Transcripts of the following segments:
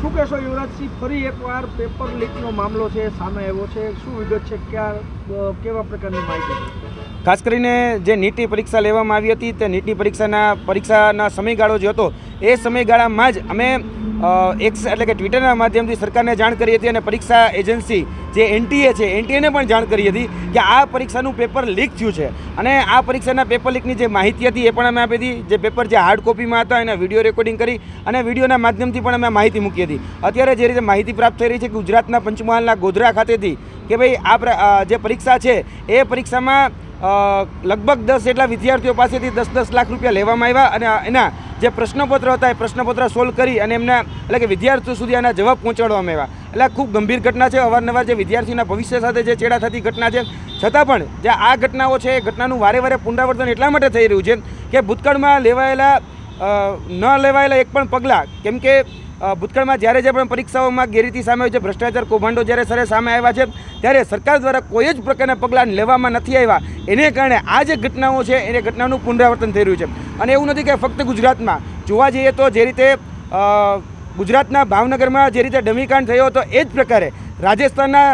શું કહેશો યુવરાજસિંહ? ફરી એકવાર પેપર લીકનો મામલો છે, સામે આવ્યો છે. શું વિગત છે? ક્યાં કેવા પ્રકારની માહિતી ખાસ કરીને જે નીટની પરીક્ષા લેવામાં આવી હતી, તે નીટની પરીક્ષાના પરીક્ષાના સમયગાળો જે હતો, એ સમયગાળામાં જ અમે એક્સ એટલે કે ટ્વિટરના માધ્યમથી સરકારને જાણ કરી હતી અને પરીક્ષા એજન્સી જે એનટીએ છે એનટીએને પણ જાણ કરી હતી કે આ પરીક્ષાનું પેપર લીક થયું છે. અને આ પરીક્ષાના પેપર લીકની જે માહિતી હતી એ પણ અમે આપી હતી. જે પેપર જે હાર્ડ કોપીમાં હતા એના વીડિયો રેકોર્ડિંગ કરી અને વિડીયોના માધ્યમથી પણ અમે માહિતી મૂકી હતી. અત્યારે જે રીતે માહિતી પ્રાપ્ત થઈ રહી છે ગુજરાતના પંચમહાલના ગોધરા ખાતેથી કે ભાઈ આ જે પરીક્ષા છે, એ પરીક્ષામાં લગભગ દસ જેટલા વિદ્યાર્થીઓ પાસેથી દસ દસ લાખ રૂપિયા લેવામાં આવ્યા અને એના જે પ્રશ્નપત્ર હતા એ પ્રશ્નપત્ર સોલ્વ કરી અને એમના એટલે કે વિદ્યાર્થીઓ સુધી આના જવાબ પહોંચાડવામાં આવ્યા. એટલે ખૂબ ગંભીર ઘટના છે. અવારનવાર જે વિદ્યાર્થીના ભવિષ્ય સાથે જે ચેડા થતી ઘટના છે, છતાં પણ જે આ ઘટનાઓ છે, એ ઘટનાનું વારે વારે પુનરાવર્તન એટલા માટે થઈ રહ્યું છે કે ભૂતકાળમાં લેવાયેલા ન લેવાયેલા એક પણ પગલાં, કેમ કે ભૂતકાળમાં જ્યારે જે પણ પરીક્ષાઓમાં ગેરરીતિ સામે હોય છે, ભ્રષ્ટાચાર કૌભાંડો જ્યારે સરે સામે આવ્યા છે, ત્યારે સરકાર દ્વારા કોઈ જ પ્રકારના પગલાં લેવામાં નથી આવ્યા. એને કારણે આ જે ઘટનાઓ છે, એને ઘટનાનું પુનરાવર્તન થઈ રહ્યું છે. અને એવું નથી કે ફક્ત ગુજરાતમાં. જોવા જઈએ તો જે રીતે ગુજરાતના ભાવનગરમાં જે રીતે ડમીકાંડ થયો હતો, એ જ પ્રકારે રાજસ્થાનના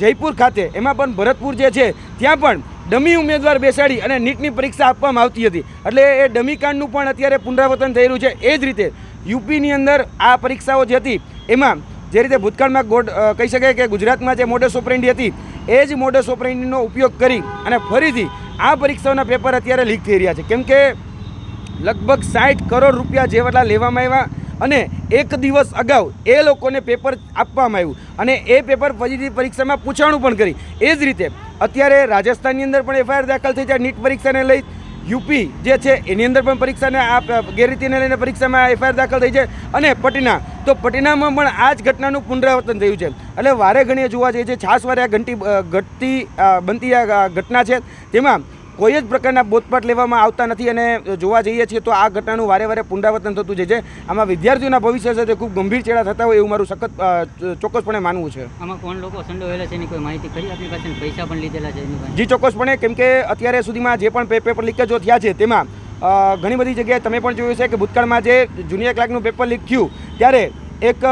જયપુર ખાતે, એમાં પણ ભરતપુર જે છે, ત્યાં પણ ડમી ઉમેદવાર બેસાડી અને નીટની પરીક્ષા આપવામાં આવતી હતી. એટલે એ ડમીકાંડનું પણ અત્યારે પુનરાવર્તન થઈ રહ્યું છે, એ જ રીતે યુપીની અંદર આ પરીક્ષાઓ જે હતી, એમાં જે રીતે ભૂતકાળમાં ગોડ કહી શકાય કે ગુજરાતમાં જે મોડસ ઓપરેન્ડી હતી, એ જ મોડસ ઓપરેન્ડીનો ઉપયોગ કરી અને ફરીથી આ પરીક્ષાઓના પેપર અત્યારે લીક થઈ રહ્યા છે. કેમ કે લગભગ સાઠ કરોડ રૂપિયા જેટલા લેવામાં આવ્યા અને એક દિવસ અગાઉ એ લોકોને પેપર આપવામાં આવ્યું અને એ પેપર ફરીથી પરીક્ષામાં પૂછાણું પણ કરી. એ જ રીતે અત્યારે રાજસ્થાનની અંદર પણ એફઆઈઆર દાખલ થઈ છે. નીટ પરીક્ષાને લઈ યુપી જે છે, એની અંદર પણ પરીક્ષાને આ ગેરરીતિને લઈને પરીક્ષામાં એફઆઈઆર દાખલ થઈ છે. અને પટના, તો પટનામાં પણ આ જ ઘટનાનું પુનરાવર્તન થયું છે. એટલે વારે ઘણીએ જોવા જઈએ છે છાસ વારે આ ઘંટી ઘટતી બનતી આ ઘટના છે. તેમાં કોઈ જ પ્રકારના બોધપાઠ લેવામાં આવતા નથી અને જોવા જઈએ છીએ તો આ ઘટનાનું વારે વારે પુનરાવર્તન થતું જાય છે. આમાં વિદ્યાર્થીઓના ભવિષ્ય સાથે ખૂબ ગંભીર ચેડા થતા હોય એવું મારું સખત ચોક્કસપણે માનવું છે. આમાં કોણ લોકો સંડોવાયેલા છે એની કોઈ માહિતી ખરી? આપણી પાસે પૈસા પણ લીધેલા છે જી ચોક્કસપણે કેમ કે અત્યારે સુધીમાં જે પણ પેપર લીકેજો થયા છે તેમાં ઘણી બધી જગ્યાએ તમે પણ જોયું છે કે ભૂતકાળમાં જે જુનિયર ક્લાર્કનું પેપર લીક થયું ત્યારે એક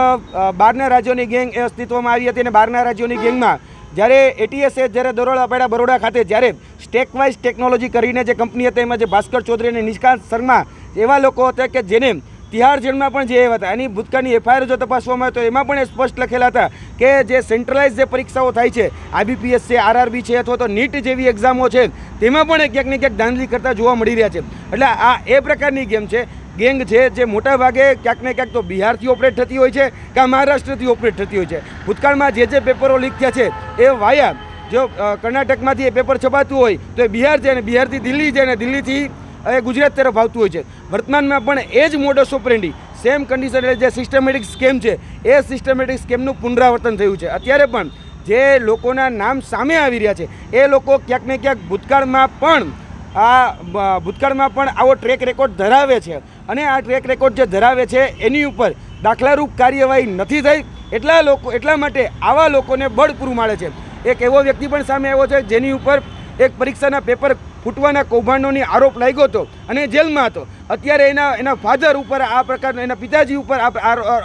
બહારના રાજ્યોની ગેંગ એ અસ્તિત્વમાં આવી હતી અને બહારના રાજ્યોની ગેંગમાં જ્યારે એટીએસે જ્યારે દરોડા પાડ્યા બરોડા ખાતે, જ્યારે સ્ટેક વાઇઝ ટેકનોલોજી કરીને જે કંપની હતી, એમાં જે ભાસ્કર ચૌધરી અને નિષ્કાંત શર્મા એવા લોકો હતા કે જેને તિહાર જેલમાં પણ જે હતા, એની ભૂતકાળની એફઆઈઆર જો તપાસવામાં આવે તો એમાં પણ એ સ્પષ્ટ લખેલા હતા કે જે સેન્ટ્રલાઇઝ જે પરીક્ષાઓ થાય છે આઈબીપીએસ છે આરઆરબી છે અથવા તો નીટ જેવી એક્ઝામો છે, તેમાં પણ ક્યાંક ને ક્યાંક ધાંધલી કરતા જોવા મળી રહ્યા છે. એટલે આ એ પ્રકારની ગેમ છે. ગેંગ છે જે મોટા ભાગે ક્યાંક ને ક્યાંક તો બિહારથી ઓપરેટ થતી હોય છે કે મહારાષ્ટ્રથી ઓપરેટ થતી હોય છે. ભૂતકાળમાં જે જે પેપરો લીક થયા છે, એ વાયા જો કર્ણાટકમાંથી એ પેપર છપાતું હોય, તો એ બિહાર છે અને બિહારથી દિલ્હી છે અને દિલ્હીથી એ ગુજરાત તરફ આવતું હોય છે. વર્તમાનમાં પણ એ જ મોડસ ઓપરેન્ડી સેમ કન્ડિશન એટલે જે સિસ્ટમેટિક સ્કેમ છે, એ સિસ્ટમેટિક સ્કેમનું પુનરાવર્તન થયું છે. અત્યારે પણ જે લોકોના નામ સામે આવી રહ્યા છે, એ લોકો ક્યાંક ને ક્યાંક ભૂતકાળમાં પણ આ ભૂતકાળમાં પણ આવો ટ્રેક રેકોર્ડ ધરાવે છે. અને આ ટ્રેક રેકોર્ડ જે ધરાવે છે, એની ઉપર દાખલારૂપ કાર્યવાહી નથી થઈ. એટલા લોકો, એટલા માટે આવા લોકોને બળ પૂરું માળે છે. એક એવો વ્યક્તિ પણ સામે આવ્યો છે, જેની ઉપર એક પરીક્ષાના પેપર ફૂટવાના કૌભાંડોની આરોપ લાગ્યો હતો અને જેલમાં હતો. અત્યારે એના એના ફાધર ઉપર આ પ્રકારનો એના પિતાજી ઉપર આ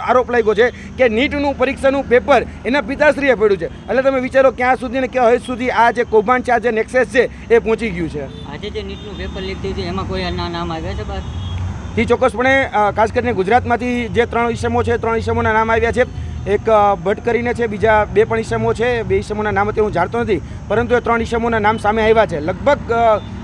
આરોપ લાગ્યો છે કે નીટનું પરીક્ષાનું પેપર એના પિતાશ્રીએ પડ્યું છે. એટલે તમે વિચારો ક્યાં સુધી ને ક્યાં હદ સુધી આ જે કૌભાંડ છે આ જે નેક્સેસ છે એ પહોંચી ગયું છે. આજે જે નીટનું પેપર લીક થયું છે એમાં કોઈ નામ આવ્યા છે બસથી ચોક્કસપણે ખાસ કરીને ગુજરાતમાંથી જે ત્રણ ઇસમો છે ત્રણ ઇસમોના નામ આવ્યા છે. એક ભટ્ટ કરીને છે, બીજા બે પણ ઈસમો છે. બે ઈસમોના નામ અત્યારે હું જાણતો નથી, પરંતુ એ ત્રણ ઈસમોના નામ સામે આવ્યા છે. લગભગ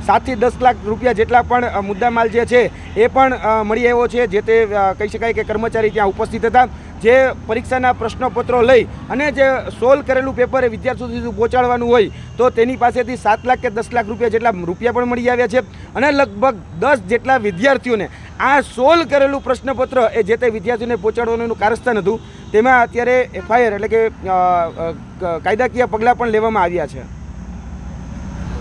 સાતથી દસ લાખ રૂપિયા જેટલા પણ મુદ્દામાલ જે છે, એ પણ મળી આવ્યો છે, જે તે કહી શકાય કે કર્મચારી ત્યાં ઉપસ્થિત હતા, જે પરીક્ષાના પ્રશ્નપત્રો લઈ અને જે સોલ્વ કરેલું પેપર એ વિદ્યાર્થીઓ સુધી પહોંચાડવાનું હોય, તો તેની પાસેથી સાત લાખ કે દસ લાખ રૂપિયા જેટલા રૂપિયા પણ મળી આવ્યા છે. અને લગભગ દસ જેટલા વિદ્યાર્થીઓને આ સોલ્વ કરેલું પ્રશ્નપત્ર એ જે તે વિદ્યાર્થીઓને પહોંચાડવાનું એનું કારસ્થાન હતું. તેમાં અત્યારે એફઆઈઆર એટલે કે કાયદાકીય પગલાં પણ લેવામાં આવ્યા છે.